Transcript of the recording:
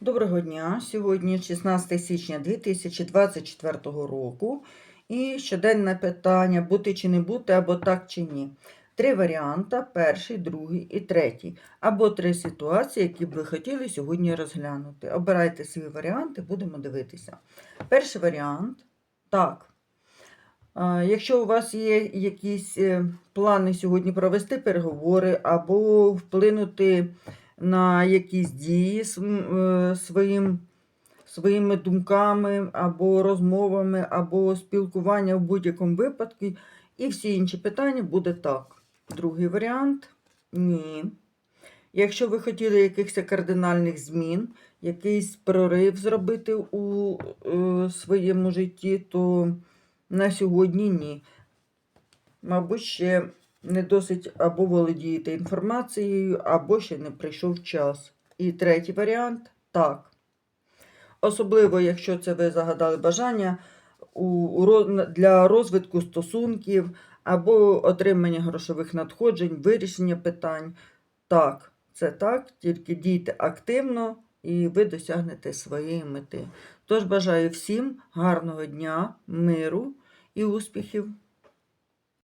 Доброго дня! Сьогодні 16 січня 2024 року. І щоденне питання бути чи не бути, або так чи ні. Три варіанти: перший, другий і третій. Або три ситуації, які б ви хотіли сьогодні розглянути. Обирайте свої варіанти, будемо дивитися. Перший варіант так. Якщо у вас є якісь е, плани сьогодні провести переговори або вплинути на якісь дії е, своїм, своїми думками або розмовами, або спілкування в будь-якому випадку, і всі інші питання буде так. Другий варіант ні. Якщо ви хотіли якихось кардинальних змін, якийсь прорив зробити у е, своєму житті, то на сьогодні ні. Мабуть, ще не досить або володієте інформацією, або ще не прийшов час. І третій варіант так. Особливо, якщо це ви загадали бажання у, для розвитку стосунків або отримання грошових надходжень, вирішення питань. Так, це так, тільки дійте активно і ви досягнете своєї мети. Тож бажаю всім гарного дня, миру і успіхів!